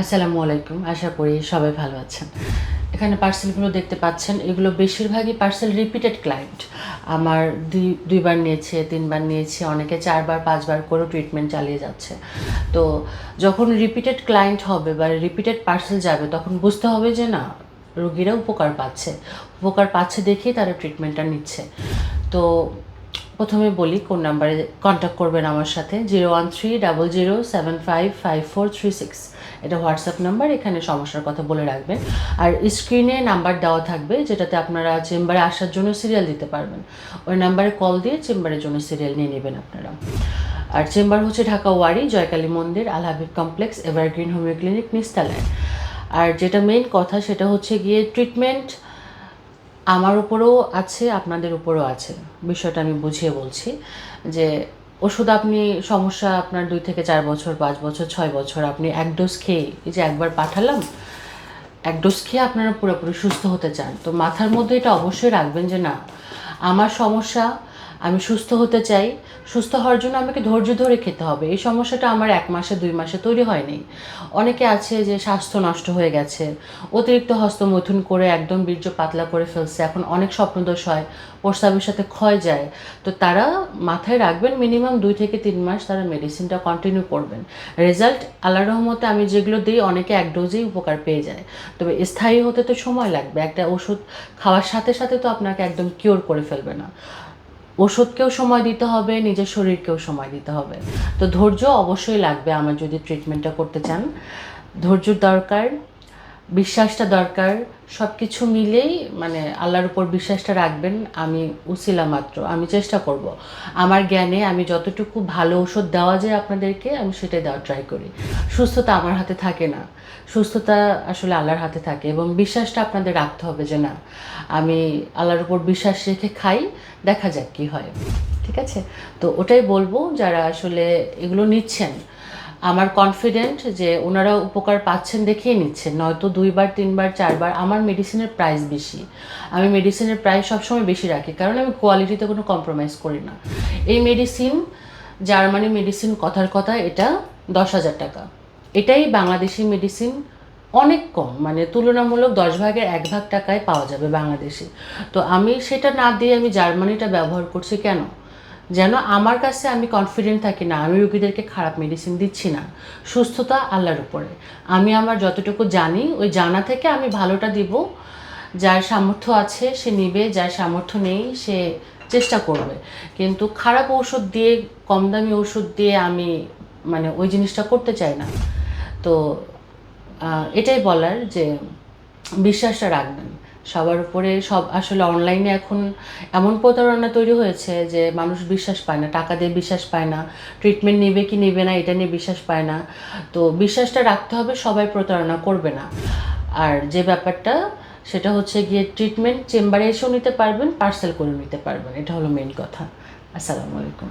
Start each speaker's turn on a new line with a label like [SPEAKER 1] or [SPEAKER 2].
[SPEAKER 1] আসসালামু আলাইকুম, আশা করি সবাই ভালো আছেন। এখানে পার্সেলগুলো দেখতে পাচ্ছেন, এগুলো বেশিরভাগই পার্সেল রিপিটেড ক্লায়েন্ট। আমার দুই, দুইবার নিয়েছে, তিনবার নিয়েছে, অনেকে চারবার, পাঁচবার করেও ট্রিটমেন্ট চালিয়ে যাচ্ছে। তো যখন রিপিটেড ক্লায়েন্ট হবে বা রিপিটেড পার্সেল যাবে, তখন বুঝতে হবে যে না, রোগীরা উপকার পাচ্ছে। উপকার পাচ্ছে দেখেই তারা ট্রিটমেন্টটা নিচ্ছে। তো প্রথমে বলি কোন নাম্বারে কন্ট্যাক্ট করবেন আমার সাথে zero one three double zero seven five five four three six এটা হোয়াটসঅ্যাপ নাম্বার, এখানে সমস্যার কথা বলে রাখবেন। আর স্ক্রিনে নাম্বার দেওয়া থাকবে, যেটাতে আপনারা চেম্বারে আসার জন্য সিরিয়াল দিতে পারবেন। ওই নাম্বারে কল দিয়ে চেম্বারের জন্য সিরিয়াল নিয়ে নেবেন আপনারা। আর চেম্বার হচ্ছে Dhaka Wari, Joykali Mandir, Al Habib complex, evergreen homeo clinic, নিস্তালায়। আর যেটা মেইন কথা, সেটা হচ্ছে গিয়ে ট্রিটমেন্ট আমার উপরেও আছে, আপনাদের উপরেও আছে। বিষয়টা আমি বুঝিয়ে বলছি যে ওষুধ আপনি, সমস্যা আপনার দুই থেকে চার বছর, পাঁচ বছর, ছয় বছর, আপনি এক ডোজ খেয়ে এই যে একবার পাঠালাম, এক ডোজ খেয়ে আপনারা পুরোপুরি সুস্থ হতে চান। তো মাথার মধ্যে এটা অবশ্যই রাখবেন যে না, আমার সমস্যা আমি সুস্থ হতে চাই। সুস্থ হওয়ার জন্য আমাকে ধৈর্য ধরে খেতে হবে। এই সমস্যাটা আমার এক মাসে, দুই মাসে তৈরি হয়নি। অনেকে আছে যে স্বাস্থ্য নষ্ট হয়ে গেছে। অতিরিক্ত হস্তমৈথুন করে একদম বীর্য পাতলা করে ফেলছে। এখন অনেক স্বপ্নদোষ হয়। প্রস্তাবের সাথে ক্ষয় যায়। তো তারা মাথায় রাখবেন, মিনিমাম দুই থেকে তিন মাস তারা মেডিসিনটা কন্টিনিউ করবেন। রেজাল্ট আল্লাহ রহমতে আমি যেগুলো দিই, অনেকে এক ডোজেই উপকার পেয়ে যায়। তবে স্থায়ী হতে তো সময় লাগবে। একটা ওষুধ খাওয়ার সাথে সাথে তো আপনাকে একদম কিওর করে ফেলবে না। ওষুধকেও সময় দিতে হবে, নিজের শরীরকেও সময় দিতে হবে। তো ধৈর্য অবশ্যই লাগবে আমার যদি ট্রিটমেন্টটা করতে চান। ধৈর্যর দরকার বিশ্বাসটা দরকার। সব কিছু মিলেই মানে আল্লাহর উপর বিশ্বাসটা রাখবেন, আমি উসিলা মাত্র, আমি চেষ্টা করব। আমার জ্ঞানে আমি যতটুকু ভালো ওষুধ দেওয়া যায় আপনাদেরকে, আমি সেটাই দেওয়ার ট্রাই করি। সুস্থতা আমার হাতে থাকে না। সুস্থতা আসলে আল্লাহর হাতে থাকে এবং বিশ্বাসটা আপনাদের রাখতে হবে যে না, আমি আল্লাহর উপর বিশ্বাস রেখে খাই, দেখা যাক কী হয়। ঠিক আছে? তো ওটাই বলব, যারা আসলে এগুলো নিচ্ছেন আমার কনফিডেন্ট যে ওনারা উপকার পাচ্ছেন দেখেই নিচ্ছেন। নয়তো দুইবার, তিনবার, চারবার। আমার মেডিসিনের প্রাইস বেশি। আমি মেডিসিনের প্রাইস সবসময় বেশি রাখি, কারণ আমি কোয়ালিটিতে কোনো কম্প্রোমাইজ করি না। এই মেডিসিন জার্মানি মেডিসিন কথার কথা এটা দশ হাজার টাকা। এটাই বাংলাদেশি মেডিসিন অনেক কম মানে তুলনামূলক দশ ভাগের এক ভাগ টাকায় পাওয়া যাবে বাংলাদেশে। তো আমি সেটা না দিয়ে আমি জার্মানিটা ব্যবহার করছি কেন? যেন আমার কাছে আমি কনফিডেন্ট থাকি না, আমি রুগীদেরকে খারাপ মেডিসিন দিচ্ছি না। সুস্থতা আল্লাহর উপরে। আমি আমার যতটুকু জানি, ওই জানা থেকে আমি ভালোটা দিব। যার সামর্থ্য আছে, সে নিবে, যার সামর্থ্য নেই, সে চেষ্টা করবে। কিন্তু খারাপ ওষুধ দিয়ে, কম দামি ওষুধ দিয়ে আমি মানে ওই জিনিসটা করতে চাই না। তো এটাই বলার যে, বিশ্বাসটা রাখবেন। সবার উপরে সব আসলে অনলাইনে এখন এমন প্রতারণা তৈরি হয়েছে যে মানুষ বিশ্বাস পায় না, টাকা দিয়ে বিশ্বাস পায় না ট্রিটমেন্ট নেবে কি নেবে না এটা নিয়ে বিশ্বাস পায় না। তো বিশ্বাসটা রাখতে হবে, সবাই প্রতারণা করবে না। আর যে ব্যাপারটা, সেটা হচ্ছে গিয়ে ট্রিটমেন্ট চেম্বারে এসেও নিতে পারবেন পার্সেল করে নিতে পারবেন, এটা হলো মেন কথা। আসসালামু আলাইকুম।